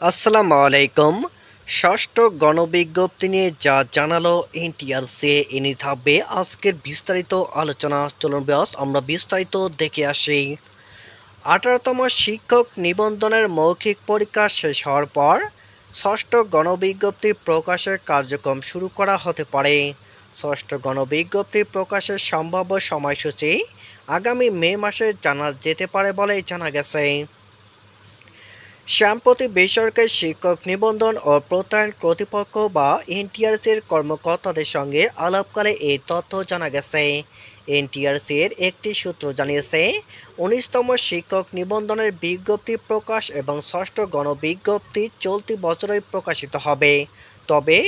আসসালামু আলাইকুম। ষষ্ঠ গণবিজ্ঞপ্তি নিয়ে যা জানালো এনটিআরসি, এনে থাকবে আজকের বিস্তারিত আলোচনা। চলুন ব্যাস আমরা বিস্তারিত দেখে আসি। আঠারোতম শিক্ষক নিবন্ধনের মৌখিক পরীক্ষা শেষ হওয়ার পর ষষ্ঠ গণবিজ্ঞপ্তি প্রকাশের কার্যক্রম শুরু করা হতে পারে। ষষ্ঠ গণবিজ্ঞপ্তি প্রকাশের সম্ভাব্য সময়সূচি আগামী মে মাসে জানা যেতে পারে বলে জানা গেছে। সম্প্রতি বেসরকারি শিক্ষক নিবন্ধন ও প্রত্যয়ন কর্তৃপক্ষ বা এনটিআরসির কর্মকর্তাদের সঙ্গে আলাপকালে এই তথ্য জানা গেছে। এনটিআরসির একটি সূত্র জানিয়েছে, উনিশতম শিক্ষক নিবন্ধনের বিজ্ঞপ্তি প্রকাশ এবং ষষ্ঠ গণবিজ্ঞপ্তি চলতি বছরই প্রকাশিত হবে। তবে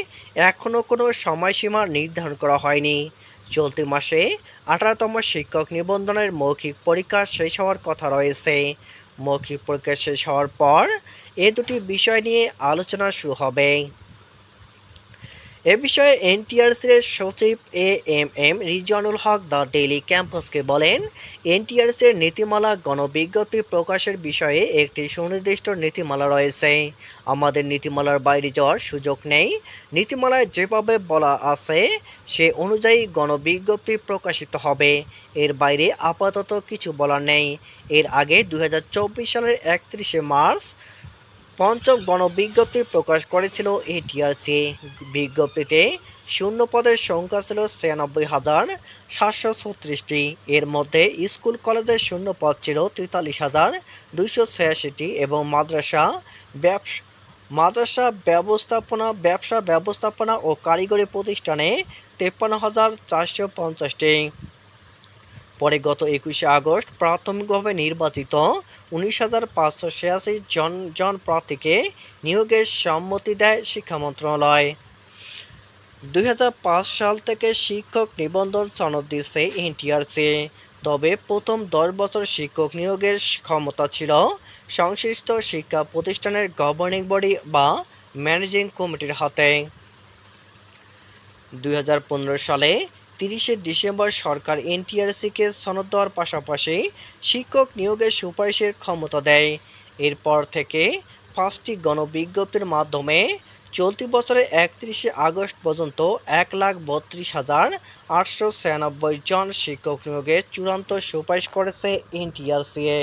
এখনও কোনো সময়সীমা নির্ধারণ করা হয়নি। চলতি মাসে আঠারোতম শিক্ষক নিবন্ধনের মৌখিক পরীক্ষা শেষ হওয়ার কথা রয়েছে। মৌখিক পরীক্ষা শেষ হওয়ার পর এ দুটি বিষয় নিয়ে আলোচনা শুরু হবে। এ বিষয়ে এনটিআরসির সচিব A M M Rizwanul Haq the Daily ক্যাম্পাসকে বলেন এনটিআরসির নীতিমালা গণবিজ্ঞপ্তি প্রকাশের বিষয়ে একটি সুনির্দিষ্ট নীতিমালা রয়েছে। আমাদের নীতিমালার বাইরে যাওয়ার সুযোগ নেই। নীতিমালায় যেভাবে বলা আছে, সে অনুযায়ী গণবিজ্ঞপ্তি প্রকাশিত হবে। এর বাইরে আপাতত কিছু বলার নেই। এর আগে দু হাজার চব্বিশ সালের একত্রিশে মার্চ পঞ্চম গণবিজ্ঞপ্তি প্রকাশ করেছিল এটিআরসি বিজ্ঞপ্তিতে শূন্য পদের সংখ্যা ছিল ছিয়ানব্বই হাজার সাতশো ছত্রিশটি। এর মধ্যে স্কুল কলেজের শূন্য পদ ছিল তেতাল্লিশ হাজার দুইশো ছিয়াশিটি এবং মাদ্রাসা ব্যবসা, মাদ্রাসা ব্যবস্থাপনা, ব্যবসা ব্যবস্থাপনা ও কারিগরি প্রতিষ্ঠানে তেপ্পান্ন হাজার চারশো পঞ্চাশটি। পরে গত একুশে আগস্ট প্রাথমিকভাবে নির্বাচিত উনিশ হাজার পাঁচশো ছিয়াশি জন জন প্রার্থীকে নিয়োগের সম্মতি দেয় শিক্ষা মন্ত্রণালয়। দুই হাজার পাঁচ সাল থেকে শিক্ষক নিবন্ধন সনদ দিচ্ছে এনটিআরসি। তবে প্রথম দশ বছর শিক্ষক নিয়োগের ক্ষমতা ছিল সংশ্লিষ্ট শিক্ষা প্রতিষ্ঠানের গভর্নিং বডি বা ম্যানেজিং কমিটির হাতে। দুই হাজার পনেরো সালে তিরিশে ডিসেম্বর সরকার এনটিআরসিকে সনদ দেওয়ার পাশাপাশি শিক্ষক নিয়োগের সুপারিশের ক্ষমতা দেয়। এরপর থেকে পাঁচটি গণবিজ্ঞপ্তির মাধ্যমে চলতি বছরের একত্রিশে আগস্ট পর্যন্ত এক লাখ বত্রিশ হাজার আটশো ছিয়ানব্বই জন শিক্ষক নিয়োগের চূড়ান্ত সুপারিশ করেছে এনটিআরসিএ